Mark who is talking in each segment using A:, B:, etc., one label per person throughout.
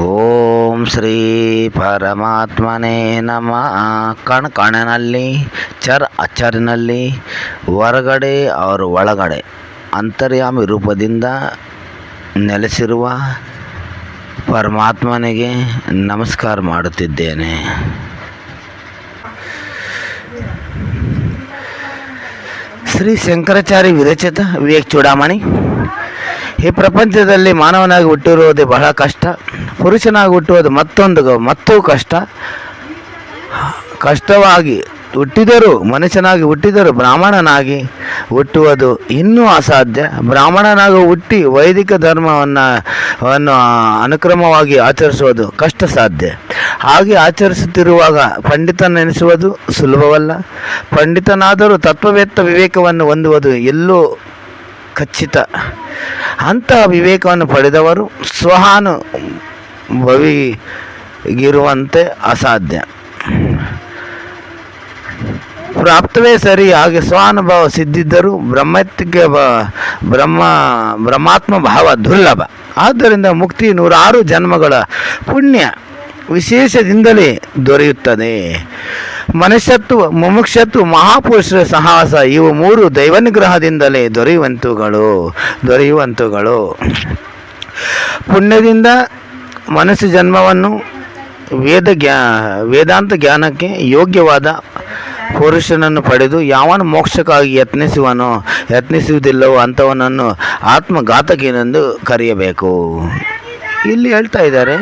A: ಓಂ ಶ್ರೀ ಪರಮಾತ್ಮನೇ ನಮ್ಮ ಕಣ್ ಕಣನಲ್ಲಿ ಚರ್ ಅಚ್ಚರಿನಲ್ಲಿ, ಹೊರಗಡೆ ಅವರು ಒಳಗಡೆ, ಅಂತರ್ಯಾಮಿ ರೂಪದಿಂದ ನೆಲೆಸಿರುವ ಪರಮಾತ್ಮನಿಗೆ ನಮಸ್ಕಾರ ಮಾಡುತ್ತಿದ್ದೇನೆ. ಶ್ರೀ ಶಂಕರಾಚಾರ್ಯ ವಿರಚಿತ ವಿವೇಕ್ ಚೂಡಾಮಣಿ. ಈ ಪ್ರಪಂಚದಲ್ಲಿ ಮಾನವನಾಗಿ ಹುಟ್ಟಿರುವುದು ಬಹಳ ಕಷ್ಟ, ಪುರುಷನಾಗಿ ಹುಟ್ಟುವುದು ಮತ್ತೊಂದು ಮತ್ತೂ ಕಷ್ಟ. ಕಷ್ಟವಾಗಿ ಹುಟ್ಟಿದರೂ, ಮನುಷ್ಯನಾಗಿ ಹುಟ್ಟಿದರೂ, ಬ್ರಾಹ್ಮಣನಾಗಿ ಹುಟ್ಟುವುದು ಇನ್ನೂ ಅಸಾಧ್ಯ. ಬ್ರಾಹ್ಮಣನಾಗಿ ಹುಟ್ಟಿ ವೈದಿಕ ಧರ್ಮವನ್ನು ವನ್ನು ಅನುಕ್ರಮವಾಗಿ ಆಚರಿಸುವುದು ಕಷ್ಟ ಸಾಧ್ಯ. ಹಾಗೆ ಆಚರಿಸುತ್ತಿರುವಾಗ ಪಂಡಿತನೆನಿಸುವುದು ಸುಲಭವಲ್ಲ. ಪಂಡಿತನಾದರೂ ತತ್ವವೇತ್ತ ವಿವೇಕವನ್ನು ಹೊಂದುವುದು ಎಲ್ಲೂ ಖಚಿತ. ಅಂತಹ ವಿವೇಕವನ್ನು ಪಡೆದವರು ಸ್ವಹಾನು ಭವಿಗಿರುವಂತೆ ಅಸಾಧ್ಯ. ಪ್ರಾಪ್ತವೇ ಸರಿ, ಹಾಗೆ ಸ್ವಾನುಭಾವ ಸಿದ್ಧಿದ್ದರೂ ಬ್ರಹ್ಮತ್ಗೆ ಬ್ರಹ್ಮ, ಬ್ರಹ್ಮಾತ್ಮ ಭಾವ ದುರ್ಲಭ. ಆದ್ದರಿಂದ ಮುಕ್ತಿ ನೂರಾರು ಜನ್ಮಗಳ ಪುಣ್ಯ. ವಿಶೇಷದಿಂದಲೇ ದೊರೆಯುತ್ತದೆ. ಮನುಷ್ಯತ್ವ, ಮುಮುಕ್ಷತ್ವ, ಮಹಾಪುರುಷರ ಸಾಹಸ, ಇವು ಮೂರು ದೈವನಿಗ್ರಹದಿಂದಲೇ ದೊರೆಯುವಂತುಗಳು ದೊರೆಯುವಂತುಗಳು. ಪುಣ್ಯದಿಂದ ಮನಸ್ಸು ಜನ್ಮವನ್ನು ವೇದ ಗ್ಯಾ ವೇದಾಂತ ಜ್ಞಾನಕ್ಕೆ ಯೋಗ್ಯವಾದ ಪುರುಷನನ್ನು ಪಡೆದು ಯಾವನು ಮೋಕ್ಷಕ್ಕಾಗಿ ಯತ್ನಿಸುವನೋ, ಯತ್ನಿಸುವುದಿಲ್ಲವೋ ಅಂಥವನನ್ನು ಆತ್ಮಘಾತಕಿನೆಂದು ಕರೆಯಬೇಕು. ಇಲ್ಲಿ ಹೇಳ್ತಾ ಇದ್ದಾರೆ,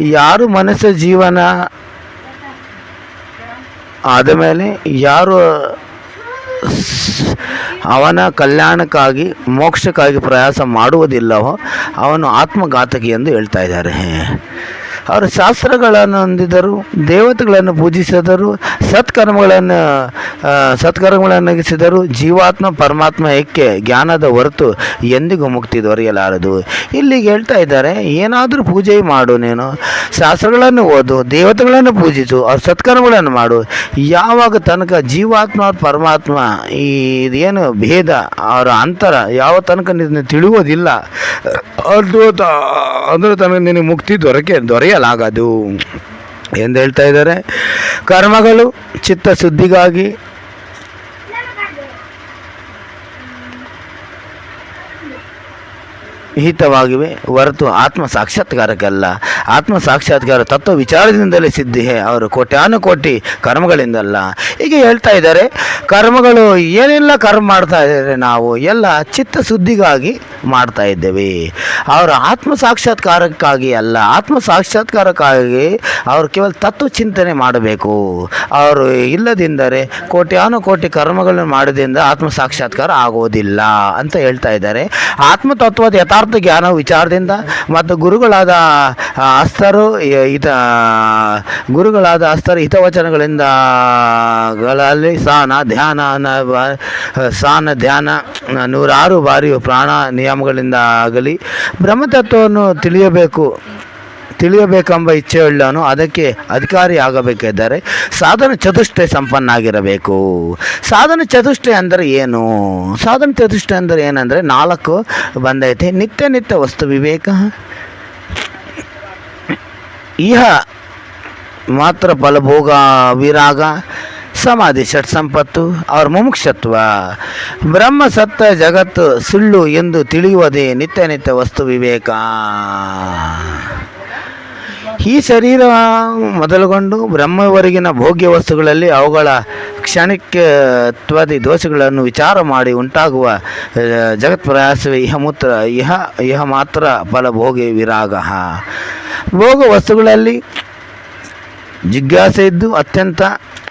A: ಯಾರು ಮನಸ್ಸು ಜೀವನ ಆದ ಮೇಲೆ ಯಾರು ಅವನ ಕಲ್ಯಾಣಕ್ಕಾಗಿ, ಮೋಕ್ಷಕ್ಕಾಗಿ ಪ್ರಯಾಸ ಮಾಡುವುದಿಲ್ಲವೋ, ಅವನು ಆತ್ಮಘಾತಕಿ ಎಂದು ಹೇಳ್ತಾ ಇದ್ದಾರೆ. ಅವರು ಶಾಸ್ತ್ರಗಳನ್ನು ಹೊಂದಿದರು, ದೇವತೆಗಳನ್ನು ಪೂಜಿಸಿದರು, ಸತ್ಕರ್ಮಗಳನ್ನು ಸತ್ಕರ್ಮಗಳನ್ನಗಿಸಿದರು ಸತ್ಕರ್ಮಗಳನ್ನು ನಗಿಸಿದರು ಜೀವಾತ್ಮ ಪರಮಾತ್ಮ ಏಕೆ ಜ್ಞಾನದ ಹೊರತು ಎಂದಿಗೂ ಮುಕ್ತಿ ದೊರೆಯಲಾರದು? ಇಲ್ಲಿಗೆ ಹೇಳ್ತಾ ಇದ್ದಾರೆ, ಏನಾದರೂ ಪೂಜೆ ಮಾಡು ನೀನು, ಶಾಸ್ತ್ರಗಳನ್ನು ಓದು, ದೇವತೆಗಳನ್ನು ಪೂಜಿಸು ಅವ್ರ ಸತ್ಕರ್ಮಗಳನ್ನು ಮಾಡು. ಯಾವಾಗ ತನಕ ಜೀವಾತ್ಮ ಪರಮಾತ್ಮ ಈ ಇದೇನು ಭೇದ, ಅವರ ಅಂತರ ಯಾವ ತನಕ ನಿನ್ನ ತಿಳಿಯೋದಿಲ್ಲ ಅದು ಅಂದರೆ ತನಕ ನಿನಗೆ ಮುಕ್ತಿ ದೊರಕೆ ದೊರೆಯಲಾಗದು ಎಂದು ಹೇಳ್ತಾ ಇದ್ದಾರೆ. ಕರ್ಮಗಳು ಚಿತ್ತ ಚಿತ್ತಶುದ್ಧಿಗಾಗಿ ಹಿತವಾಗಿವೆ ಹೊರತು ಆತ್ಮ ಸಾಕ್ಷಾತ್ಕಾರಕ್ಕಲ್ಲ. ಆತ್ಮ ಸಾಕ್ಷಾತ್ಕಾರ ತತ್ವ ವಿಚಾರದಿಂದಲೇ ಸಿದ್ಧಿ ಅವರು ಕೋಟ್ಯಾನುಕೋಟಿ ಕರ್ಮಗಳಿಂದಲ್ಲ. ಹೀಗೆ ಹೇಳ್ತಾ ಇದ್ದಾರೆ. ಕರ್ಮಗಳು ಏನೆಲ್ಲ ಕರ್ಮ ಮಾಡ್ತಾ ಇದ್ದಾರೆ ನಾವು? ಎಲ್ಲ ಚಿತ್ತ ಸುದ್ದಿಗಾಗಿ ಮಾಡ್ತಾ ಇದ್ದೇವೆ. ಅವರ ಆತ್ಮ ಸಾಕ್ಷಾತ್ಕಾರಕ್ಕಾಗಿ ಅಲ್ಲ, ಆತ್ಮ ಸಾಕ್ಷಾತ್ಕಾರಕ್ಕಾಗಿ ಅವರು ಕೇವಲ ತತ್ವ ಚಿಂತನೆ ಮಾಡಬೇಕು. ಅವರು ಇಲ್ಲದಿದ್ದರೆ ಕೋಟ್ಯಾನುಕೋಟಿ ಕರ್ಮಗಳನ್ನು ಮಾಡೋದ್ರಿಂದ ಆತ್ಮ ಸಾಕ್ಷಾತ್ಕಾರ ಆಗೋದಿಲ್ಲ ಅಂತ ಹೇಳ್ತಾ ಇದ್ದಾರೆ. ಆತ್ಮತತ್ವದ ಯಥಾರ್ಥ ಜ್ಞಾನ ವಿಚಾರದಿಂದ ಮತ್ತು ಗುರುಗಳಾದ ಅಸ್ತರು ಹಿತ ಗುರುಗಳಾದ ಅಸ್ತರು ಹಿತವಚನಗಳಿಂದ, ಗಳಲ್ಲಿ ಸಾನ, ಧ್ಯಾನ ಸ್ನಾನ ಧ್ಯಾನ ನೂರಾರು ಬಾರಿ ಪ್ರಾಣ ನಿಯಮಗಳಿಂದ ಆಗಲಿ, ಬ್ರಹ್ಮತತ್ವವನ್ನು ತಿಳಿಯಬೇಕು, ತಿಳಿಯಬೇಕೆಂಬ ಇಚ್ಛೆಯುಳ್ಳವನು ಅದಕ್ಕೆ ಅಧಿಕಾರಿ ಆಗಬೇಕಿದ್ದರೆ ಸಾಧನ ಚತುಷ್ಟಯ ಸಂಪನ್ನಾಗಿರಬೇಕು. ಸಾಧನ ಚತುಷ್ಟಯ ಅಂದರೆ ಏನು? ಸಾಧನ ಚತುಷ್ಟಯ ಅಂದರೆ ಏನಂದರೆ ನಾಲ್ಕು ಬಂದೈತೆ. ನಿತ್ಯ ನಿತ್ಯ ವಸ್ತು ವಿವೇಕ ಇಹ ಮಾತ್ರ ಫಲಭೋಗ ವಿರಾಗ, ಸಮಾಧಿ ಷಟ್ ಸಂಪತ್ತು, ಅವ್ರ ಮುಮುಕ್ಷತ್ವ. ಬ್ರಹ್ಮ ಸತ್ತ ಜಗತ್ತು ಸುಳ್ಳು ಎಂದು ತಿಳಿಯುವುದೇ ನಿತ್ಯ ನಿತ್ಯ ವಸ್ತು ವಿವೇಕ. ಈ ಶರೀರ ಮೊದಲುಗೊಂಡು ಬ್ರಹ್ಮವರೆಗಿನ ಭೋಗ್ಯ ವಸ್ತುಗಳಲ್ಲಿ ಅವುಗಳ ಕ್ಷಣಿಕತ್ವಾದಿ ದೋಷಗಳನ್ನು ವಿಚಾರ ಮಾಡಿ ಉಂಟಾಗುವ ಜಗತ್ ಪ್ರಯಾಸವೇ ಇಹ ಮೂತ್ರ, ಇಹ ಇಹ ಮಾತ್ರ ಫಲಭೋಗಿ ವಿರಾಗ. ಭೋಗ ವಸ್ತುಗಳಲ್ಲಿ ಜಿಜ್ಞಾಸೆ ಇದ್ದು ಅತ್ಯಂತ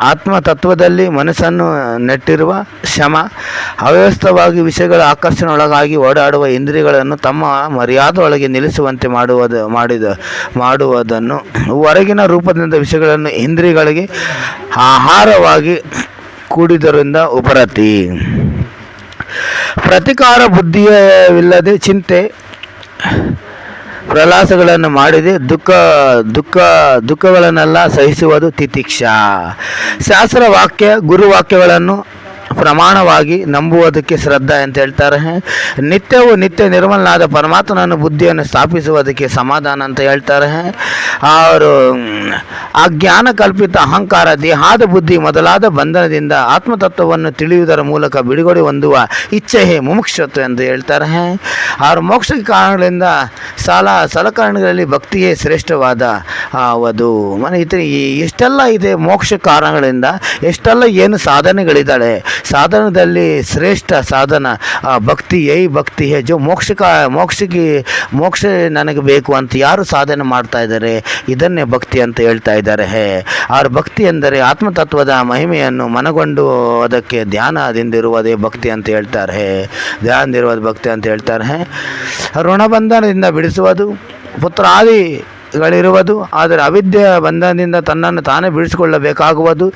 A: ಆತ್ಮತತ್ವದಲ್ಲಿ ಮನಸ್ಸನ್ನು ನೆಟ್ಟಿರುವ ಶಮ, ಅವ್ಯವಸ್ಥವಾಗಿ ವಿಷಯಗಳ ಆಕರ್ಷಣೆಯೊಳಗಾಗಿ ಓಡಾಡುವ ಇಂದ್ರಿಯಗಳನ್ನು ತಮ್ಮ ಮರ್ಯಾದೆಯೊಳಗೆ ನಿಲ್ಲಿಸುವಂತೆ ಮಾಡುವುದು, ಮಾಡಿದ, ಮಾಡುವುದನ್ನು. ಹೊರಗಿನ ರೂಪದಿಂದ ವಿಷಯಗಳನ್ನು ಇಂದ್ರಿಯಗಳಿಗೆ ಆಹಾರವಾಗಿ ಕೂಡಿದರಿಂದ ಉಪರತಿ. ಪ್ರತಿಕಾರ ಬುದ್ಧಿಯವಿಲ್ಲದೆ ಚಿಂತೆ ಪ್ರಲಾಸಗಳನ್ನು ಮಾಡಿದೆ ದುಃಖ ದುಃಖ ದುಃಖಗಳನ್ನೆಲ್ಲ ಸಹಿಸುವುದು ತಿತಿಕ್ಷ. ಶಾಸ್ತ್ರ ವಾಕ್ಯ ಗುರುವಾಕ್ಯಗಳನ್ನು ಪ್ರಮಾಣವಾಗಿ ನಂಬುವುದಕ್ಕೆ ಶ್ರದ್ಧಾ ಅಂತ ಹೇಳ್ತಾರೆ. ನಿತ್ಯವೂ ನಿತ್ಯ ನಿರ್ಮಲನಾದ ಪರಮಾತ್ಮನನ್ನು ಬುದ್ಧಿಯನ್ನು ಸ್ಥಾಪಿಸುವುದಕ್ಕೆ ಸಮಾಧಾನ ಅಂತ ಹೇಳ್ತಾರೆ. ಅವರು, ಆ ಜ್ಞಾನ ಕಲ್ಪಿತ ಅಹಂಕಾರ, ದೇಹಾದ ಬುದ್ಧಿ ಮೊದಲಾದ ಬಂಧನದಿಂದ ಆತ್ಮತತ್ವವನ್ನು ತಿಳಿಯುವುದರ ಮೂಲಕ ಬಿಡುಗಡೆ ಹೊಂದುವ ಇಚ್ಛೆ ಮುಮುಕ್ಷತ್ವ ಎಂದು ಹೇಳ್ತಾರೆ. ಅವರು ಮೋಕ್ಷ ಕಾರಣಗಳಿಂದ ಸಾಲ, ಸಲಕರಣೆಗಳಲ್ಲಿ ಭಕ್ತಿಯೇ ಶ್ರೇಷ್ಠವಾದ ಅದು ಮನೆ, ಇತರ ಎಷ್ಟೆಲ್ಲ ಇದೆ ಮೋಕ್ಷ ಕಾರಣಗಳಿಂದ, ಎಷ್ಟೆಲ್ಲ ಏನು ಸಾಧನೆಗಳಿದ್ದಾಳೆ ಸಾಧನದಲ್ಲಿ ಶ್ರೇಷ್ಠ ಸಾಧನ ಆ, ಭಕ್ತಿ ಏಯ್ ಭಕ್ತಿ ಹೇ ಜೋ ಮೋಕ್ಷ ಕಾ ಮೋಕ್ಷಕ್ಕೆ ಮೋಕ್ಷ ನನಗೆ ಬೇಕು ಅಂತ ಯಾರು ಸಾಧನೆ ಮಾಡ್ತಾ ಇದ್ದಾರೆ? ಇದನ್ನೇ ಭಕ್ತಿ ಅಂತ ಹೇಳ್ತಾ ಇದ್ದಾರೆ. ಹೇ ಅವ್ರ ಭಕ್ತಿ ಎಂದರೆ ಆತ್ಮತತ್ವದ ಮಹಿಮೆಯನ್ನು ಮನಗೊಂಡು ಅದಕ್ಕೆ ಧ್ಯಾನದಿಂದಿರುವುದೇ ಭಕ್ತಿ ಅಂತ ಹೇಳ್ತಾರೆ. ಹೇ ಧ್ಯಾನದಿರುವುದು ಭಕ್ತಿ ಅಂತ ಹೇಳ್ತಾರೆ. ಹೇ ಋಣಬಂಧನದಿಂದ ಬಿಡಿಸುವುದು ಪುತ್ರಾದಿಗಳಿರುವುದು ಆದರೆ ಅವಿದ್ಯೆ ಬಂಧನದಿಂದ ತನ್ನನ್ನು ತಾನೇ ಬಿಡಿಸಿಕೊಳ್ಳಬೇಕಾಗುವುದು.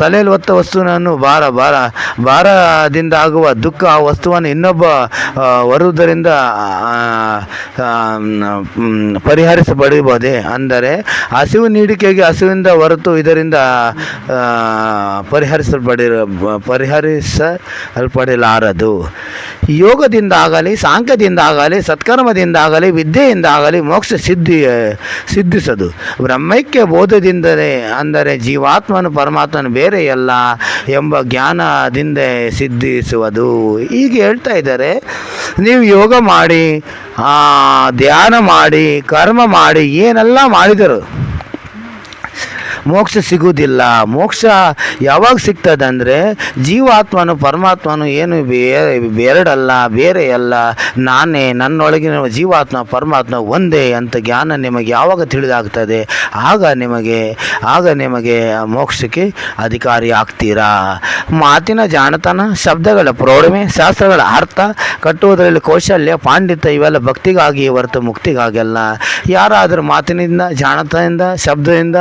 A: ತಲೆಯಲ್ಲಿ ಹೊತ್ತ ವಸ್ತುವನ್ನು ಭಾರ ಭಾರ ಭಾರದಿಂದ ಆಗುವ ದುಃಖ ಆ ವಸ್ತುವನ್ನು ಇನ್ನೊಬ್ಬ ಬರುವುದರಿಂದ ಪರಿಹರಿಸಬಡಬಹುದೇ ಅಂದರೆ ಹಸಿವು ನೀಡಿಕೆಗೆ ಹಸಿವಿಂದ ಹೊರತು ಇದರಿಂದ ಪರಿಹರಿಸಲ್ಪಡಿರ ಪರಿಹರಿಸಲ್ಪಡಲಾರದು. ಯೋಗದಿಂದ ಆಗಲಿ ಸತ್ಕರ್ಮದಿಂದಾಗಲಿ ಆಗಲಿ ಸತ್ಕರ್ಮದಿಂದ ಆಗಲಿ ವಿದ್ಯೆಯಿಂದ ಆಗಲಿ ಮೋಕ್ಷ ಸಿದ್ಧಿ ಸಿದ್ಧಿಸೋದು. ಬ್ರಹ್ಮೈಕ್ಯ ಬೋಧದಿಂದಲೇ ಅಂದರೆ ಜೀವಾತ್ಮನು ಪರಮಾತ್ಮನು ಬೇರೆಯಲ್ಲ ಎಂಬ ಜ್ಞಾನದಿಂದ ಸಿದ್ಧಿಸುವುದು. ಹೀಗೆ ಹೇಳ್ತಾ ಇದ್ದಾರೆ, ನೀವು ಯೋಗ ಮಾಡಿ ಧ್ಯಾನ ಮಾಡಿ, ಕರ್ಮ ಮಾಡಿ, ಏನೆಲ್ಲ ಮಾಡಿದರು ಮೋಕ್ಷ ಸಿಗುವುದಿಲ್ಲ. ಮೋಕ್ಷ ಯಾವಾಗ ಸಿಗ್ತದೆ ಅಂದರೆ ಜೀವಾತ್ಮನು ಪರಮಾತ್ಮನು ಏನು ಬೇರೆ, ಬೇರೆಡಲ್ಲ ಬೇರೆ ಅಲ್ಲ ನಾನೇ, ನನ್ನೊಳಗಿನ ಜೀವಾತ್ಮ, ಪರಮಾತ್ಮ ಒಂದೇ ಅಂತ ಜ್ಞಾನ ನಿಮಗೆ ಯಾವಾಗ ತಿಳಿದಾಗ್ತದೆ? ಆಗ ನಿಮಗೆ ಆಗ ನಿಮಗೆ ಮೋಕ್ಷಕ್ಕೆ ಅಧಿಕಾರಿ ಆಗ್ತೀರಾ? ಮಾತಿನ ಜಾಣತನ, ಶಬ್ದಗಳ ಪ್ರೌಢಮೆ ಶಾಸ್ತ್ರಗಳ ಅರ್ಥ, ಕಟ್ಟುವುದರಲ್ಲಿ ಕೌಶಲ್ಯ, ಪಾಂಡಿತ್ಯ ಇವೆಲ್ಲ ಭಕ್ತಿಗಾಗಿ ಹೊರತು ಮುಕ್ತಿಗಾಗಲ್ಲ. ಯಾರಾದರೂ ಮಾತಿನಿಂದ ಜಾಣತನದಿಂದ ಶಬ್ದದಿಂದ,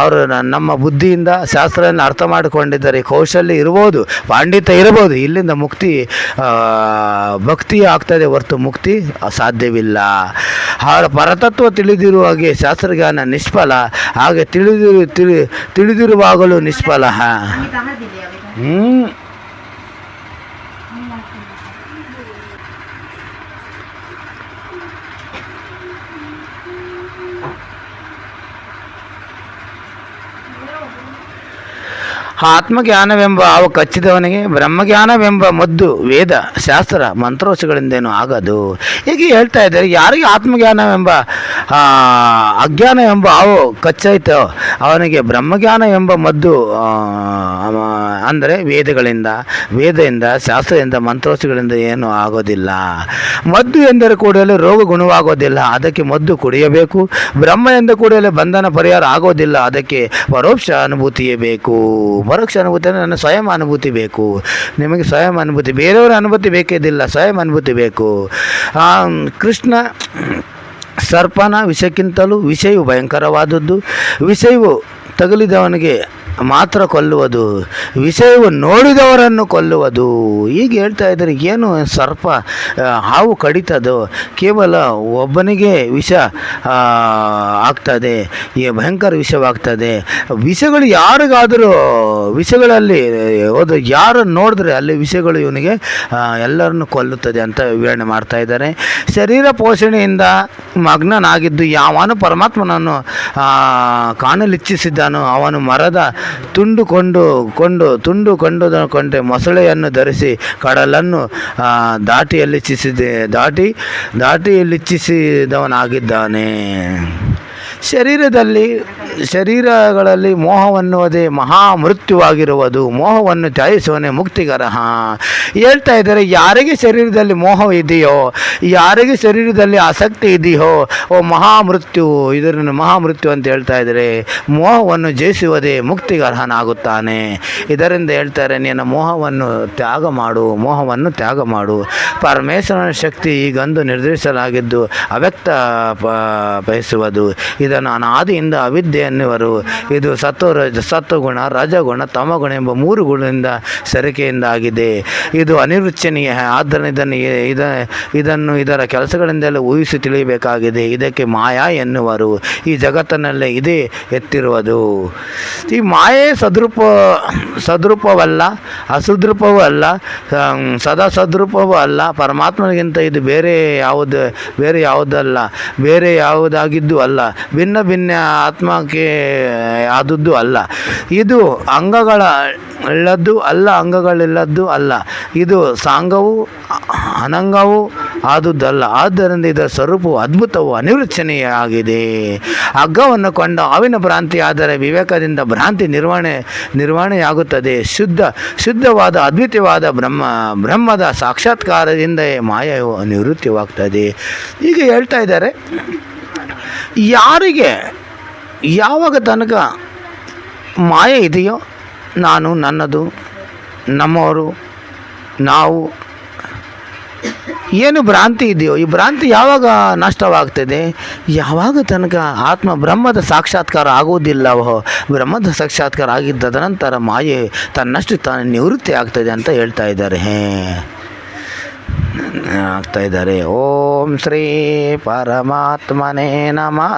A: ಅವರು ನಮ್ಮ ಬುದ್ಧಿಯಿಂದ ಶಾಸ್ತ್ರವನ್ನು ಅರ್ಥ ಮಾಡಿಕೊಂಡಿದ್ದಾರೆ ಕೌಶಲ್ಯ ಇರ್ಬೋದು ಪಾಂಡಿತ್ಯ ಇರ್ಬೋದು ಇಲ್ಲಿಂದ ಮುಕ್ತಿ ಭಕ್ತಿ ಆಗ್ತದೆ ಹೊರತು ಮುಕ್ತಿ ಸಾಧ್ಯವಿಲ್ಲ ಅವರ ಪರತತ್ವ ತಿಳಿದಿರುವ ಹಾಗೆ ಶಾಸ್ತ್ರಜ್ಞಾನ ನಿಷ್ಫಲ ಹಾಗೆ ತಿಳಿದಿರು ತಿಳಿ ತಿಳಿದಿರುವಾಗಲೂ ನಿಷ್ಫಲ. ಹ್ಞೂ ಆತ್ಮಜ್ಞಾನವೆಂಬ ಅವು ಕಚ್ಚಿದವನಿಗೆ ಬ್ರಹ್ಮಜ್ಞಾನವೆಂಬ ಮದ್ದು ವೇದ ಶಾಸ್ತ್ರ ಮಂತ್ರೋಚಗಳಿಂದೇನು ಆಗದು. ಹೀಗೆ ಹೇಳ್ತಾ ಇದ್ದಾರೆ, ಯಾರಿಗೆ ಆತ್ಮಜ್ಞಾನವೆಂಬ ಅಜ್ಞಾನವೆಂಬ ಅವು ಕಚ್ಚಾಯ್ತೋ ಅವನಿಗೆ ಬ್ರಹ್ಮಜ್ಞಾನ ಎಂಬ ಮದ್ದು ಅಂದರೆ ವೇದಗಳಿಂದ, ವೇದದಿಂದ, ಶಾಸ್ತ್ರದಿಂದ ಮಂತ್ರೋಚಗಳಿಂದ ಏನು ಆಗೋದಿಲ್ಲ. ಮದ್ದು ಎಂದರೆ ಕೂಡಲೇ ರೋಗ ಗುಣವಾಗೋದಿಲ್ಲ, ಅದಕ್ಕೆ ಮದ್ದು ಕುಡಿಯಬೇಕು. ಬ್ರಹ್ಮ ಎಂದ ಕೂಡಲೇ ಬಂಧನ ಪರಿಹಾರ ಆಗೋದಿಲ್ಲ, ಅದಕ್ಕೆ ಪರೋಕ್ಷ ಅನುಭೂತಿಯೇ ಬೇಕು. ಪರೋಕ್ಷ ಅನುಭೂತಿ ನನ್ನ ಸ್ವಯಂ ಅನುಭೂತಿ ಬೇಕು. ನಿಮಗೆ ಸ್ವಯಂ ಅನುಭೂತಿ, ಬೇರೆಯವರ ಅನುಭೂತಿ ಬೇಕಿದ್ದಿಲ್ಲ ಸ್ವಯಂ ಅನುಭೂತಿ ಬೇಕು. ಕೃಷ್ಣ ಸರ್ಪನ ವಿಷಕ್ಕಿಂತಲೂ ವಿಷಯವು ಭಯಂಕರವಾದದ್ದು. ವಿಷಯವು ತಗುಲಿದವನಿಗೆ ಮಾತ್ರ ಕೊಲ್ಲುವುದು, ವಿಷಯವು ನೋಡಿದವರನ್ನು ಕೊಲ್ಲುವುದು. ಈಗ ಹೇಳ್ತಾ ಇದ್ದಾರೆ, ಏನು ಸರ್ಪ ಹಾವು ಕಡಿತದು, ಕೇವಲ ಒಬ್ಬನಿಗೆ ವಿಷ ಆಗ್ತದೆ, ಈ ಭಯಂಕರ ವಿಷವಾಗ್ತದೆ. ವಿಷಗಳು ಯಾರಿಗಾದರೂ, ವಿಷಗಳಲ್ಲಿ ಹೋದ ಯಾರು ನೋಡಿದ್ರೆ ಅಲ್ಲಿ ವಿಷಯಗಳು ಇವನಿಗೆ ಎಲ್ಲರನ್ನು ಕೊಲ್ಲುತ್ತದೆ ಅಂತ ವಿವರಣೆ ಮಾಡ್ತಾ ಇದ್ದಾರೆ. ಶರೀರ ಪೋಷಣೆಯಿಂದ ಮಗ್ನನಾಗಿದ್ದು, ಯಾವನು ಪರಮಾತ್ಮನನ್ನು ಕಾಣಲಿಚ್ಛಿಸಿದ್ದಾನೋ, ಅವನು ಮರದ ತುಂಡು ಕೊಂಡು ಕೊಂಡು ತುಂಡು ಕೊಂಡು ಕೊಂಡೆ ಮೊಸಳೆಯನ್ನು ಧರಿಸಿ ಕಡಲನ್ನು ದಾಟಿಯಲ್ಲಿ ದಾಟಿಯಲ್ಲಿಚ್ಛಿಸಿದೆ ದಾಟಿ ದಾಟಿಯಲ್ಲಿಚ್ಛಿಸಿದವನಾಗಿದ್ದಾನೆ ಶರೀರದಲ್ಲಿ, ಶರೀರಗಳಲ್ಲಿ ಮೋಹವನ್ನುವುದೇ ಮಹಾ ಮೃತ್ಯುವಾಗಿರುವುದು ಮೋಹವನ್ನು ತ್ಯಾಯಿಸುವನೇ ಮುಕ್ತಿಗರಹ. ಹೇಳ್ತಾ ಇದ್ದಾರೆ, ಯಾರಿಗೆ ಶರೀರದಲ್ಲಿ ಮೋಹ ಇದೆಯೋ, ಯಾರಿಗೆ ಶರೀರದಲ್ಲಿ ಆಸಕ್ತಿ ಇದೆಯೋ, ಓ ಮಹಾಮೃತ್ಯು ಇದನ್ನು ಮಹಾಮೃತ್ಯು ಅಂತ ಹೇಳ್ತಾ ಇದ್ದಾರೆ, ಮೋಹವನ್ನು ಜಯಿಸುವುದೇ ಮುಕ್ತಿಗರ್ಹನಾಗುತ್ತಾನೆ. ಇದರಿಂದ ಹೇಳ್ತಾರೆ ನಿನ್ನ ಮೋಹವನ್ನು ತ್ಯಾಗ ಮಾಡು, ಮೋಹವನ್ನು ತ್ಯಾಗ ಮಾಡು. ಪರಮೇಶ್ವರನ ಶಕ್ತಿ ಈಗಂದು ನಿರ್ಧರಿಸಲಾಗಿದ್ದು, ಅವ್ಯಕ್ತ ಬಯಸುವುದು. ಇದರ ಇದನ್ನು ಅನಾದಿಯಿಂದ ಅವಿದ್ಯೆ ಎನ್ನುವರು ಇದು ಸತ್ವ ಸತ್ವಗುಣ ರಜಗುಣ ತಮಗುಣ ಎಂಬ ಮೂರು ಗುಣದಿಂದ ಸರಿಕೆಯಿಂದ ಆಗಿದೆ. ಇದು ಅನಿರುಚ್ಚನೀಯ ಆದ್ದರಿಂದ ಇದನ್ನು, ಇದ, ಇದನ್ನು ಇದರ ಕೆಲಸಗಳಿಂದಲೇ ಊಹಿಸಿ ತಿಳಿಯಬೇಕಾಗಿದೆ. ಇದಕ್ಕೆ ಮಾಯಾ ಎನ್ನುವರು. ಈ ಜಗತ್ತಿನಲ್ಲೇ ಇದೇ ಎತ್ತಿರುವುದು. ಈ ಮಾಯೆ ಸದೃಪ ಸದೃಪವಲ್ಲ ಅಸದೃಪವೂ ಅಲ್ಲ ಸದಾ ಸದೃಪವೂ ಅಲ್ಲ. ಪರಮಾತ್ಮನಿಗಿಂತ ಇದು ಬೇರೆ ಯಾವುದು, ಬೇರೆ ಯಾವುದಲ್ಲ. ಬೇರೆ ಯಾವುದಾಗಿದ್ದು ಅಲ್ಲ. ಭಿನ್ನ ಭಿನ್ನ ಆತ್ಮಕ್ಕೆ ಆದದ್ದು ಅಲ್ಲ. ಇದು ಅಂಗಗಳ ಇಲ್ಲದ್ದು ಅಲ್ಲ, ಅಂಗಗಳಿಲ್ಲದ್ದು ಅಲ್ಲ. ಇದು ಸಾಂಗವು, ಅನಂಗವು ಆದುದಲ್ಲ ಆದ್ದರಿಂದ ಇದರ ಸ್ವರೂಪವು ಅದ್ಭುತವು ಆಗಿದೆ ಹಗ್ಗವನ್ನು ಕೊಂಡ ಹಾವಿನ ಭ್ರಾಂತಿ ಆದರೆ ವಿವೇಕದಿಂದ ಭ್ರಾಂತಿ ನಿರ್ವಹಣೆ, ನಿರ್ವಹಣೆಯಾಗುತ್ತದೆ. ಶುದ್ಧ, ಶುದ್ಧವಾದ ಅದ್ವಿತೀಯವಾದ ಬ್ರಹ್ಮ, ಬ್ರಹ್ಮದ ಸಾಕ್ಷಾತ್ಕಾರದಿಂದ ಮಾಯವು ನಿವೃತ್ತಿವಾಗ್ತದೆ ಹೀಗೆ ಹೇಳ್ತಾ ಇದ್ದಾರೆ. ಯಾರಿಗೆ ಯಾವಾಗ ತನಕ ಮಾಯ ಇದೆಯೋ ನಾನು ನನ್ನದು, ನಮ್ಮವರು, ನಾವು. ಏನು ಭ್ರಾಂತಿ ಇದೆಯೋ, ಈ ಭ್ರಾಂತಿ ಯಾವಾಗ ನಷ್ಟವಾಗ್ತದೆ? ಯಾವಾಗ ತನಕ ಆತ್ಮ ಬ್ರಹ್ಮದ ಸಾಕ್ಷಾತ್ಕಾರ ಆಗೋದಿಲ್ಲವೋ? ಬ್ರಹ್ಮದ ಸಾಕ್ಷಾತ್ಕಾರ ಆಗಿದ್ದ ನಂತರ ಮಾಯೆ ತನ್ನಷ್ಟು ತಾನು ನಿವೃತ್ತಿ ಆಗ್ತದೆ ಅಂತ ಹೇಳ್ತಾ ಇದ್ದಾರೆ. ಹೇ. ಆಗ್ತಾ ಇದ್ದಾರೆ. ಓಂ ಶ್ರೀ ಪರಮಾತ್ಮನೇ ನಮಃ.